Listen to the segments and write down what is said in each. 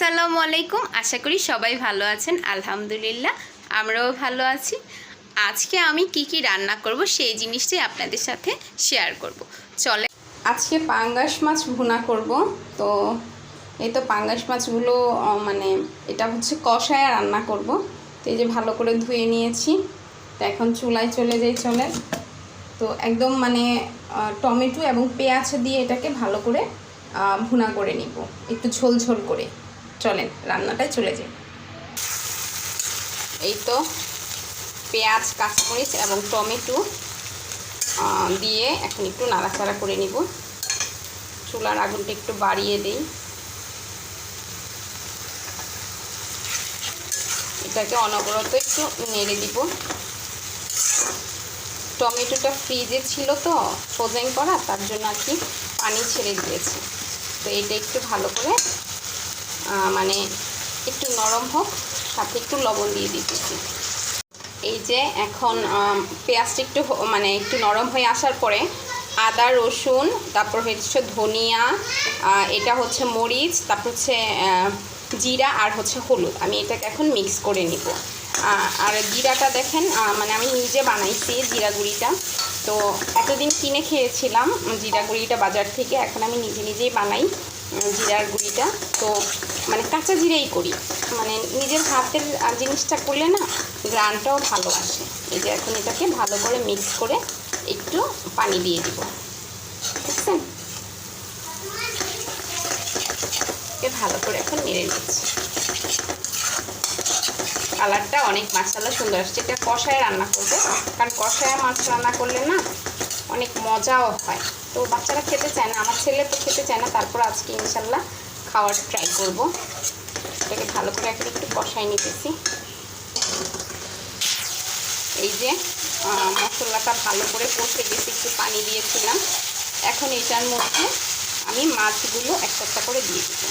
আসসালামু আলাইকুম। আশা করি সবাই ভালো আছেন। আলহামদুলিল্লাহ, আমরাও ভালো আছি। আজকে আমি কি কি রান্না করব সেই জিনিসটাই আপনাদের সাথে শেয়ার করব। চলে। আজকে পাঙ্গাস মাছ ভুনা করব। তো এই তো পাঙ্গাস মাছগুলো মানে এটা হচ্ছে কষায় রান্না করব। তো এই যে ভালো করে ধুয়ে নিয়েছি। তো এখন চুলায় চলে যাই, চলে। তো একদম মানে টমেটো এবং পেঁয়াজ দিয়ে এটাকে ভালো করে ভুনা করে নিব। একটু ঝোল ঝোল করে। চলেন, রান্নাটায় চলে যাই। এই তো পেঁয়াজ, কাঁচামরিচ এবং টমেটো দিয়ে এখন একটু নাড়াচাড়া করে নিব। চুলার আগুনটা একটু বাড়িয়ে দিই। এটাকে অনবরত একটু নেড়ে দিব। টমেটোটা ফ্রিজে ছিল তো ফ্রোজেন করা, তার জন্য আর কি পানি ছেড়ে দিয়েছি। তো এটা একটু ভালো করে মানে একটু নরম হোক, সাথে একটু লবণ দিয়ে দিতেছি। এই যে এখন পেঁয়াজটা একটু মানে একটু নরম হয়ে আসার পরে আদা, রসুন, তারপর হচ্ছে ধনিয়া এটা হচ্ছে মরিচ, তারপর হচ্ছে জিরা আর হচ্ছে হলুদ। আমি এটাকে এখন মিক্স করে নিব। আর জিরাটা দেখেন মানে আমি নিজে বানাইছি জিরা গুঁড়িটা। তো এতদিন কিনে খেয়েছিলাম, জিরা গুঁড়িটা বাজার থেকে। এখন আমি নিজে নিজেই বানাই। জিরার গুঁড়িটা। তো মানে কাঁচা জিরেই করি। মানে নিজের হাতের জিনিসটা করলে না গ্রানটাও ভালো আসে। এই যে এখন এটাকে ভালো করে মিক্স করে একটু পানি দিয়ে দিব। বুঝছেন? ভালো করে এখন নেড়ে নিচ্ছি। কালারটা অনেক মাসালা সুন্দর আসছে। এটা কষায় রান্না করবে। কারণ কষায় মাছ রান্না করলে না অনেক মজাও হয়। তো বাচ্চারা খেতে চায় না, আমার ছেলে তো খেতে চায় না, তারপর আজকে ইনশাল্লাহ খাওয়ার ট্রাই করব। এটাকে ভালো করে এখন একটু কষাই নিতেছি। এই যে মশলাটা ভালো করে কষে গেছে, একটু পানি দিয়েছিলাম। এখন এটার মধ্যে আমি মাছগুলো একটা করে দিয়ে দিব।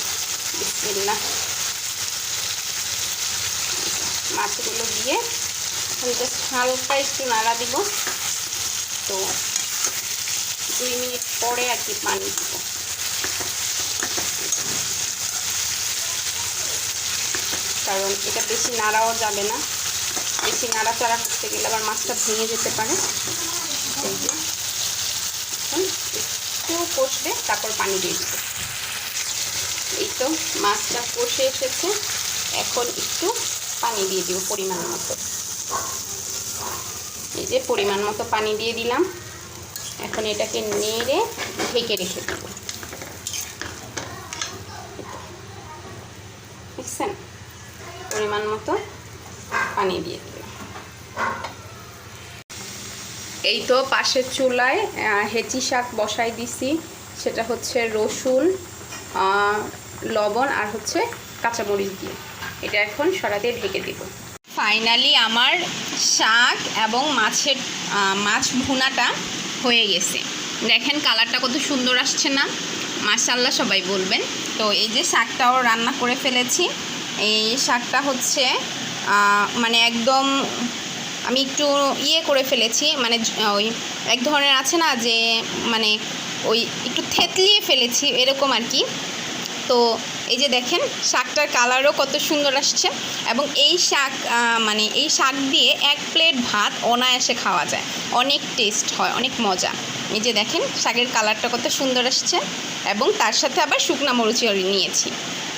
বিসমিল্লাহ। মাছগুলো দিয়ে জাস্ট হালকা একটু নাড়া দিব। তো দুই মিনিট পরে আর কি পানি দিব। কারণ এটা বেশি নাড়াও যাবে না। বেশি নাড়াচাড়া করতে গেলে আবার মাছটা ভেঙে যেতে পারে। একটু কষবে, তারপর পানি দিয়ে দেবো। এই তো মাছটা কষে এসেছে। এখন একটু পানি দিয়ে দিব পরিমাণ মতো। এই যে পরিমাণ মতো পানি দিয়ে দিলাম। এখন এটাকে নেড়ে ঢেকে রেখে দেব। বুঝছেন পরিমাণ মতো পানি দিয়ে দিলাম। এই তো পাশের চুলায় হেঁচি শাক বসাই দিছি। সেটা হচ্ছে রসুন লবণ আর হচ্ছে কাঁচামরিচ দিয়ে। এটা এখন সরাতে ঢেকে দিব। ফাইনালি আমার শাক এবং মাছের মাছ ভুনাটা হয়ে গেছে। দেখেন কালারটা কত সুন্দর আসছে না। মাসাল্লাহ সবাই বলবেন। তো এই যে শাকটাও রান্না করে ফেলেছি। এই শাকটা হচ্ছে মানে একদম আমি একটু ইয়ে করে ফেলেছি। মানে ওই এক ধরনের আছে না যে মানে ওই একটু থেতলিয়ে ফেলেছি, এরকম আর কি। তো এই যে দেখেন, শাকটার কালারও কত সুন্দর আসছে এবং এই শাক মানে এই শাক দিয়ে এক প্লেট ভাত অনায়াসে খাওয়া যায়। অনেক টেস্ট হয়, অনেক মজা। এই যে দেখেন, শাকের কালারটা কত সুন্দর আসছে এবং তার সাথে আবার শুকনা মরিচও নিয়েছি।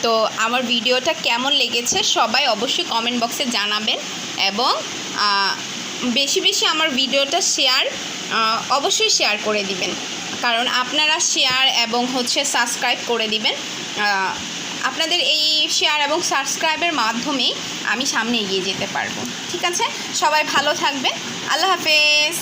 তো আমার ভিডিওটা কেমন লেগেছে সবাই অবশ্যই কমেন্ট বক্সে জানাবেন এবং বেশি বেশি আমার ভিডিওটা শেয়ার অবশ্যই শেয়ার করে দিবেন। কারণ আপনারা শেয়ার এবং হচ্ছে সাবস্ক্রাইব করে দিবেন। আপনাদের এই শেয়ার এবং সাবস্ক্রাইবের মাধ্যমে আমি সামনে এগিয়ে যেতে পারব। ঠিক আছে? সবাই ভালো থাকবেন। আল্লাহ হাফেজ।